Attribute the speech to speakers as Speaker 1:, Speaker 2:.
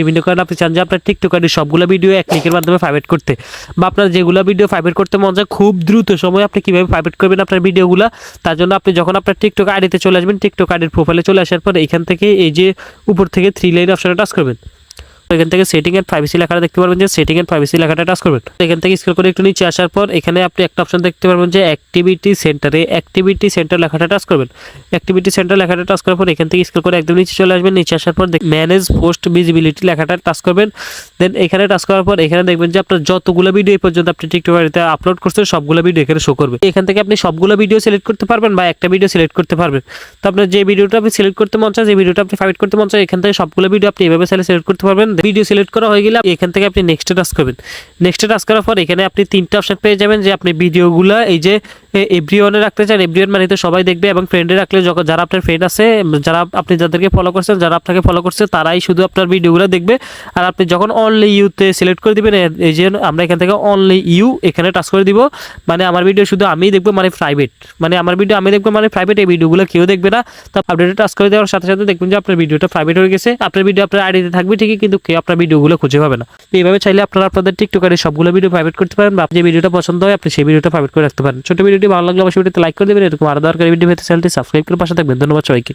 Speaker 1: বিভিন্ন কারণে আপনি চান যে আপনার টিকটকারি সবগুলো ভিডিও এক ক্লিকের মাধ্যমে ফাইভেট করতে। বা আপনার যেগুলো ভিডিও ফাইভেট করতে মন চায়, খুব দ্রুত সময় আপনি কীভাবে ফাইভেট করবেন আপনার ভিডিওগুলো তার জন্য আপনি যখন আপনার টিকটক আইডিতে চলে আসবেন টিকটক আইডির প্রোফাইলে চলে আসার পর এখান থেকে এই যে উপর থেকে থ্রি লাইন অপশানে টাচ করবেন। এখান থেকে সেটিং এন্ড প্রাইভেসি লেখাটা দেখতে পারবেন যে সেটিং এন্ড প্রাইভেসি লেখাটা টাচ করবেন। এখান থেকে স্ক্রল করে একটু নিচে আসার পর এখানে আপনি একটা অপশন দেখতে পারবেন যে অ্যাক্টিভিটি সেন্টারে অ্যাক্টিভিটি সেন্টার লেখাটা টাচ করবেন। অ্যাক্টিভিটি সেন্টার লেখাটা টাচ করার পর এখান থেকে স্ক্রল করে একদম নিচে চলে আসবেন। নিচে আসার পর ম্যানেজ পোস্ট ভিজিবিলিটি লেখাটা টাচ করবেন। দেন এখানে টাচ করার পর এখানে দেখবেন যে আপনার যতগুলো ভিডিও পর্যন্ত আপনি টিকটক আইডিতে আপলোড করছেন, সবগুলো ভিডিও এখানে শো করবে। এখান থেকে আপনি সবগুলো ভিডিও সিলেক্ট করতে পারবেন বা একটা ভিডিও সিলেক্ট করতে পারবেন। তো আপনার যে ভিডিওটা আপনি সিলেক্ট করতে মন চায়, যে ভিডিওটা আপনি ফাইট করতে মন চায়, এখান থেকে সবগুলো ভিডিও আপনি এভাবে সিলেক্ট করতে পারবেন। ভিডিও সিলেক্ট করা হয়ে গেলে এখান থেকে আপনি নেক্সটে টাচ করবেন। নেক্সটে টাচ করার পর এখানে আপনি তিনটা অপশান পেয়ে যাবেন যে আপনি ভিডিওগুলো এই যে এভরিওয়ানে রাখতে চান এভরিওয়ান মানে তো সবাই দেখবে এবং ফ্রেন্ডে রাখলে যখন যারা আপনার ফ্রেন্ড আছে, যারা আপনি যাদেরকে ফলো করছেন, যারা আপনাকে ফলো করছে, তারাই শুধু আপনার ভিডিওগুলো দেখবে। আর আপনি যখন অনলি ইউতে সিলেক্ট করে দিবেন এই যে আমরা এখান থেকে অনলি ইউ এখানে টাচ করে দিব। মানে আমার ভিডিও শুধু আমিই দেখব মানে প্রাইভেট মানে আমার ভিডিও আমি দেখব মানে প্রাইভেট এই ভিডিওগুলো কেউ দেখবে না। তো আপডেটে টাচ করে দেওয়ার সাথে সাথে দেখবেন যে আপনার ভিডিওটা প্রাইভেট হয়ে গেছে। আপনার ভিডিও আপনার আইডিতে থাকবে ঠিকই, কিন্তু কেউ আপনার ভিডিওগুলো খুঁজে পাবে না। তো এইভাবে চাইলে আপনারা আপনাদের টিকটক আইডি সবগুলো ভিডিও প্রাইভেট করতে পারেন বা যে ভিডিওটা পছন্দ হয়, আপনি সেই ভিডিওটা প্রাইভেট করে রাখতে পারেন। ছোট ভিডিওটি ভালো লাগলে অবশ্যই ভিডিওতে লাইক করে দেবেন। এরকম আরও দরকারি ভিডিও পেতে চ্যানেলটি সাবস্ক্রাইব করে পাশে থাকবেন। ধন্যবাদ সবাইকে।